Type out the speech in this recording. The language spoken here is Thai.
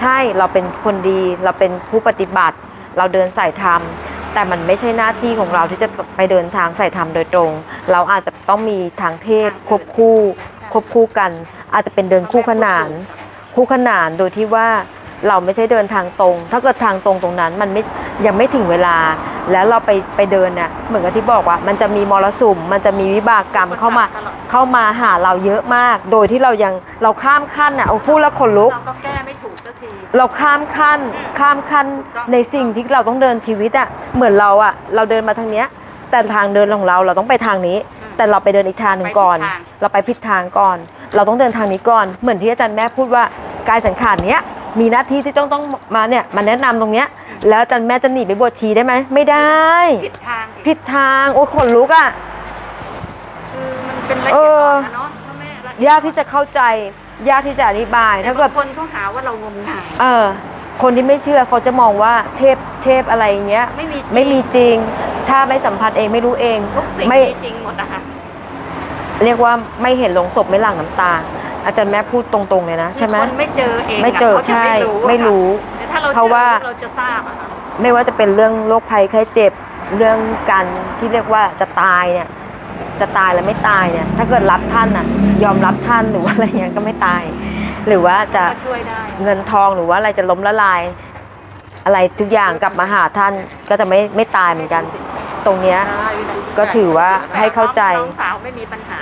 ใช่เราเป็นคนดีเราเป็นผู้ปฏิบัติ เราเดินสายธรรมแต่มันไม่ใช่หน้าที่ของเราที่จะไปเดินทางสายธรรมโดยตรง เราอาจจะต้องมีทางเทศควบคู่ควบคู่กัน อาจจะเป็นเดินคู่ขนาน คู่ขนานโดยที่ว่าเราไม่ใช่เดินทางตรง ถ้าเกิดทางตรงตรงนั้นมันไม่ยังไม่ถึงเวลา แล้วเราไปไปเดินเนี่ยเหมือนกับที่บอกว่า มันจะมีมรสุม มันจะมีวิบากกรรมเข้ามาเข้ามาหาเราเยอะมาก โดยที่เรายังเราข้ามขั้นอะเอาพูดแล้วขนลุก เราก็แก้ไม่ถูกสักทีเราข้ามขั้นข้ามขั้นในสิ่งที่เราต้องเดินชีวิตอะเหมือนเราอะเราเดินมาทางเนี้ย แต่ทางเดินของเราเราต้องไปทางนี้อืมแต่เราไปเดินอีกทางหนึ่งก่อนไปผิดทางเราไปผิดทางก่อน เราต้องเดินทางนี้ก่อน เหมือนที่อาจารย์แม่พูดว่ากายสังขารเนี้ยมีหน้าที่ที่ต้องต้องมาเนี่ยมาแนะนำตรงเนี้ย แล้วอาจารย์แม่จะหนีไปบวชชีได้ไหมไม่ได้ ผิดทางอีกผิดทางโอ้ยขนลุกอะคือมันเป็นละเอเอียดออ่อนนะเนาะพ่อแม่ละเอียากที่จะเข้าใจ ยากที่จะอธิบายแต่ถ้าเกิดบางคนเขาหาว่าเรางมงาย เออ คนที่ไม่เชื่อเขาจะมองว่าเทพเทพอะไรอย่างเงี้ย ไม่มีจริงไม่มีจริง ถ้าไม่สัมผัสเองไม่รู้เอง ทุกสิ่งไม่ มีจริงหมดนะคะเรียกว่าไม่เห็นลงศพไม่หลั่งน้ำตา อาจารย์แม่พูดตรงๆเลยนะใช่ไหม คนไม่เจอเองไม่เจอขาจะใช่ไม่รู้ไม่รู้แต่ถ้าเราเพราะว่าเจอเราจะทราบอะค่ะไม่ว่าจะเป็นเรื่องโรคภัยไข้เจ็บ เรื่องการที่เรียกว่าจะตายเนี่ย จะตายแล้วไม่ตายเนี่ย ถ้าเกิดรับท่านอะ ยอมรับท่านหรือว่าอะไรเงี้ยก็ไม่ตาย หรือว่าจะก็ช่วยได้เงินทองหรือว่าอะไรจะล้มละลาย อะไรทุกอย่างกลับมาหาท่านก็จะไม่ไม่ตายเหมือนกัน ตรงเนี้ยก็ถือว่าให้เข้าใจ น้องสาวไม่มีปัญหา